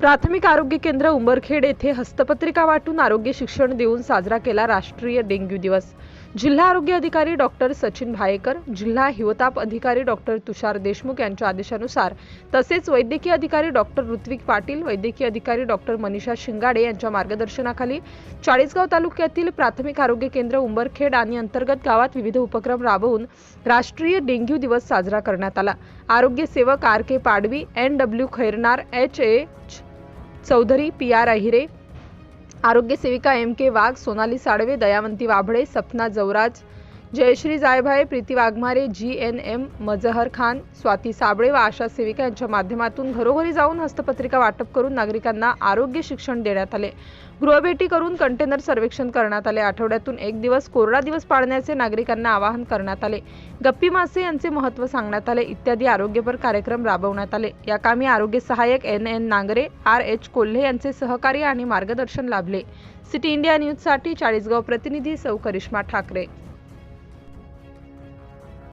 प्राथमिक आरोग्य केंद्र उंबरखेड येथे हस्तपत्रिका वाटून आरोग्य शिक्षण देऊन साजरा केला राष्ट्रीय डेंग्यू दिवस. जिल्हा आरोग्य अधिकारी डॉक्टर सचिन भायेकर जिल्हा हिवताप अधिकारी डॉक्टर तुषार देशमुख यांच्या आदेशानुसार तसेच वैद्यकीय अधिकारी डॉक्टर ऋत्विक पाटील वैद्यकीय अधिकारी डॉक्टर मनीषा शिंगाडे यांच्या मार्गदर्शनाखाली चाळीसगाव तालुक्यातील प्राथमिक आरोग्य केंद्र उंबरखेड आणि अंतर्गत गावात विविध उपक्रम राबवून राष्ट्रीय डेंग्यू दिवस साजरा करण्यात आला. आरोग्य सेवक R K Padvi N W Khairnar H A Chaudhari P R Ahire आरोग्य सेविका M K Wagh Sonali Salve Dayawanti Wabhale Sapna Jawraj Jayashree Jaybhaye Preeti Waghmare G N M Mazhar Khan Swati Sable व आशा सेविका यांच्या माध्यमातून घरोघरी जाऊन हस्तपत्रिका वाटप करून नागरिकांना आरोग्य शिक्षण देण्यात आले. गृहभेटी करून कंटेनर सर्वेक्षण करण्यात आले. आठवड्यातून एक दिवस कोरडा दिवस पाळण्याचे नागरिकांना आवाहन करण्यात आले. गप्पी मासे यांचे महत्त्व सांगण्यात आले. इत्यादी आरोग्यपर कार्यक्रम राबवण्यात आले. या कामी आरोग्य सहाय्यक N N Nangare R H Kolhe यांचे सहकार्य आणि मार्गदर्शन लाभले. सिटी इंडिया न्यूजसाठी चाळीसगाव प्रतिनिधी सौ करिश्मा ठाकरे.